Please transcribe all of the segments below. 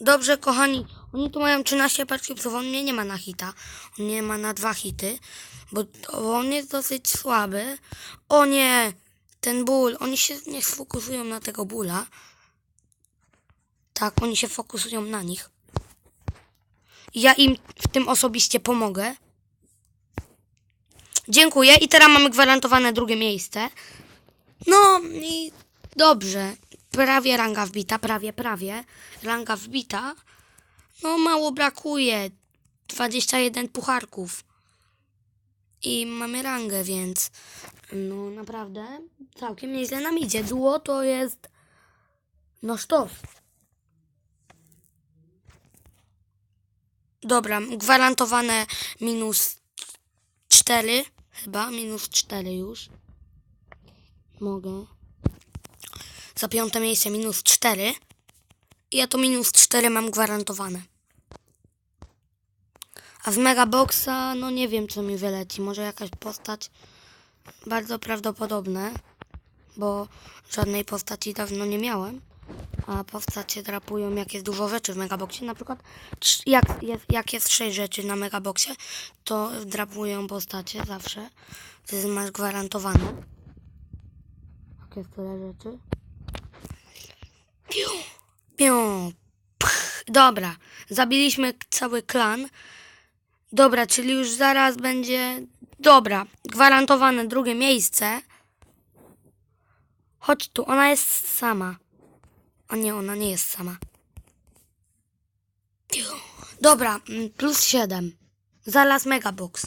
Dobrze, kochani, oni tu mają 13 paczki on mnie nie ma na hita. On nie ma na dwa hity, bo bo on jest dosyć słaby. O nie, ten ból, oni się nie sfokusują na tego bóla. Tak, oni się fokusują na nich. Ja im w tym osobiście pomogę. Dziękuję i teraz mamy gwarantowane drugie miejsce. No i dobrze. Prawie ranga wbita, prawie, prawie. Ranga wbita. No mało brakuje. 21 pucharków. I mamy rangę, więc no naprawdę całkiem nieźle nam idzie. Duo to jest no sztos. Dobra, gwarantowane minus 4 chyba, minus 4 już. Mogę. Za piąte miejsce minus 4. I ja to minus 4 mam gwarantowane. A z Megaboxa, no nie wiem co mi wyleci. Może jakaś postać bardzo prawdopodobne, bo żadnej postaci dawno nie miałem. A postacie drapują jak jest dużo rzeczy w Megaboxie. Na przykład jak jest, jak jest 6 rzeczy na Megaboxie, to drapują postacie zawsze. To jest masz gwarantowane. Jak jest tyle rzeczy. Piu, piu. Dobra, zabiliśmy cały klan. Dobra, czyli już zaraz będzie... Dobra, gwarantowane drugie miejsce. Chodź tu, ona jest sama. A nie, ona nie jest sama. Dobra, mm, plus 7. Zaraz megabox.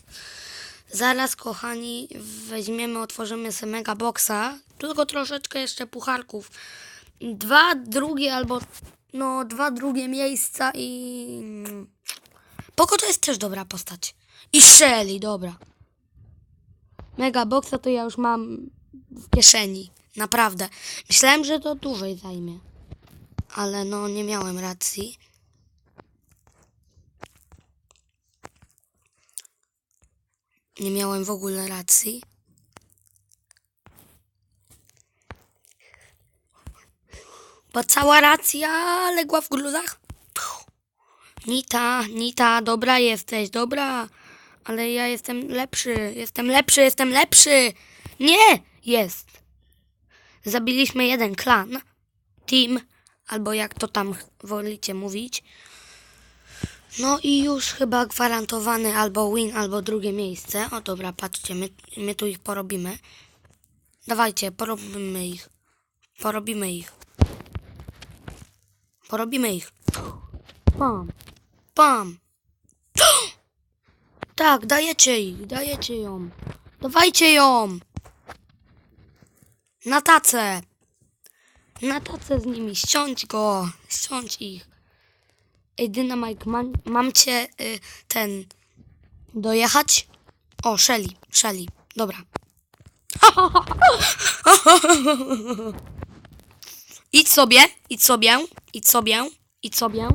Zaraz, kochani, weźmiemy, otworzymy sobie megaboxa. Tylko troszeczkę jeszcze pucharków. Dwa drugie albo, no, dwa drugie miejsca i... mm, Poko to jest też dobra postać. I Shelly, dobra. Megaboxa to ja już mam w kieszeni. Naprawdę. Myślałem, że to dłużej zajmie. Ale no, nie miałem racji. Nie miałem w ogóle racji. Bo cała racja legła w gruzach. Nita, Nita, dobra jesteś, dobra. Ale ja jestem lepszy, jestem lepszy, jestem lepszy. Nie, jest. Zabiliśmy jeden klan, team, albo jak to tam wolicie mówić. No i już chyba gwarantowany albo win, albo drugie miejsce. O dobra, patrzcie, my, my tu ich porobimy. Dawajcie, porobimy ich. Porobimy ich. Porobimy ich. Pam. Pam. Tak, dajecie ich, dajecie ją. Dawajcie ją. Na tacę. Na tacę z nimi, ściąć go. Ściąć ich. Ej, Dynamite, mam, mam cię y, ten dojechać? O, Shelly, Shelly, dobra. idź sobie, idź sobie, idź sobie, idź sobie,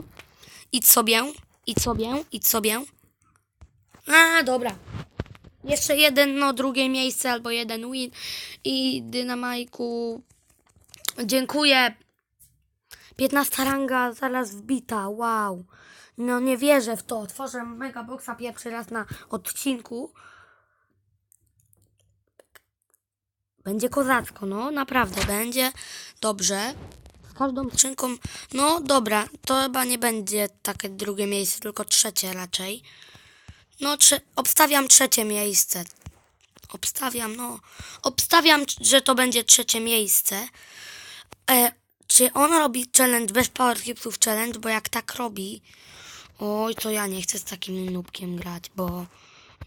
idź sobie, idź sobie, idź sobie. A, dobra. Jeszcze jeden, no drugie miejsce albo jeden win i Dynamajku. Dziękuję. 15 ranga zaraz wbita, wow. No nie wierzę w to. Tworzę Megaboxa pierwszy raz na odcinku. Będzie kozacko, no naprawdę będzie dobrze. Każdą skrzynką, no dobra, to chyba nie będzie takie drugie miejsce, tylko trzecie raczej. No, trze- obstawiam trzecie miejsce. Obstawiam, no. Obstawiam, że to będzie trzecie miejsce. E, czy on robi challenge bez Power Hipsów challenge? Bo jak tak robi, oj, to ja nie chcę z takim nubkiem grać, bo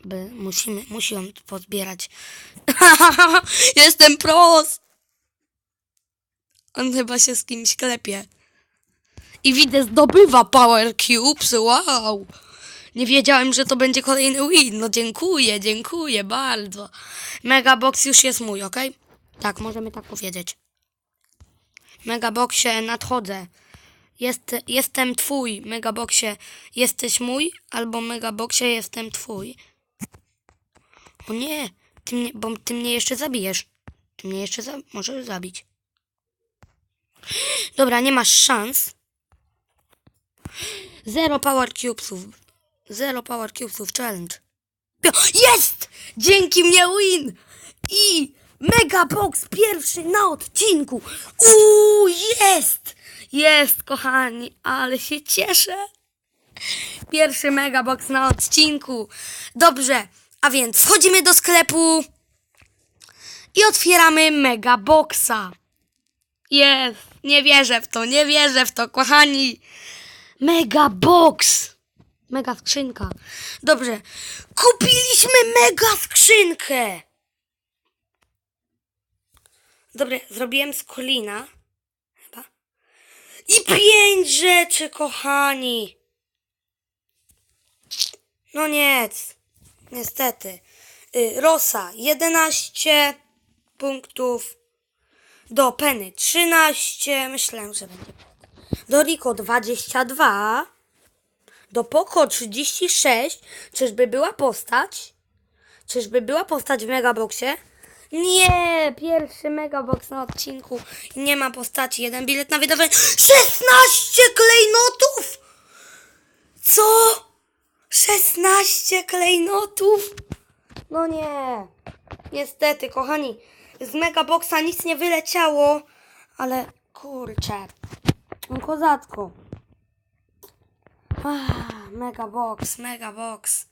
by, musimy, musi on pozbierać. Jestem pros! On chyba się z kimś klepie. I widzę, zdobywa Power Cubes, wow! Nie wiedziałem, że to będzie kolejny win. No dziękuję, dziękuję bardzo. Megabox już jest mój, ok? Tak, możemy tak powiedzieć. Megaboxie nadchodzę. Jest, jestem twój, Megaboxie. Jesteś mój, albo Megaboxie jestem twój. O nie, ty mnie, bo ty mnie jeszcze zabijesz. Ty mnie jeszcze za, możesz zabić. Dobra, nie masz szans. Zero power cubesów. Zero power cubesów challenge. Jest! Dzięki mnie win! I mega box pierwszy na odcinku. Uuu, jest! Jest, kochani, ale się cieszę. Pierwszy mega box na odcinku. Dobrze, a więc wchodzimy do sklepu i otwieramy mega boxa. Jest, nie wierzę w to, nie wierzę w to, kochani. Mega box. Mega skrzynka. Dobrze, kupiliśmy mega skrzynkę. Dobrze, zrobiłem skolina. Chyba. I pięć rzeczy, kochani. No nic. Niestety. Y, Rosa 11 punktów. Do Penny 13. Myślałem, że będzie. Do Rico 22. Do Poco 36. Czyżby była postać? Czyżby była postać w Megaboxie? Nie! Pierwszy Megabox na odcinku. Nie ma postaci. Jeden bilet na wydarzenie. 16 klejnotów! Co? 16 klejnotów? No nie. Niestety, kochani, z Megaboxa nic nie wyleciało, ale kurczę. Kozacko. Ah, Megabox, Megabox.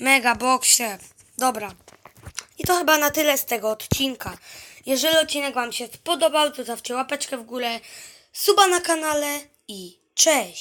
Megaboxie. Dobra. I to chyba na tyle z tego odcinka. Jeżeli odcinek Wam się spodobał, to zostawcie łapeczkę w górę, suba na kanale i cześć!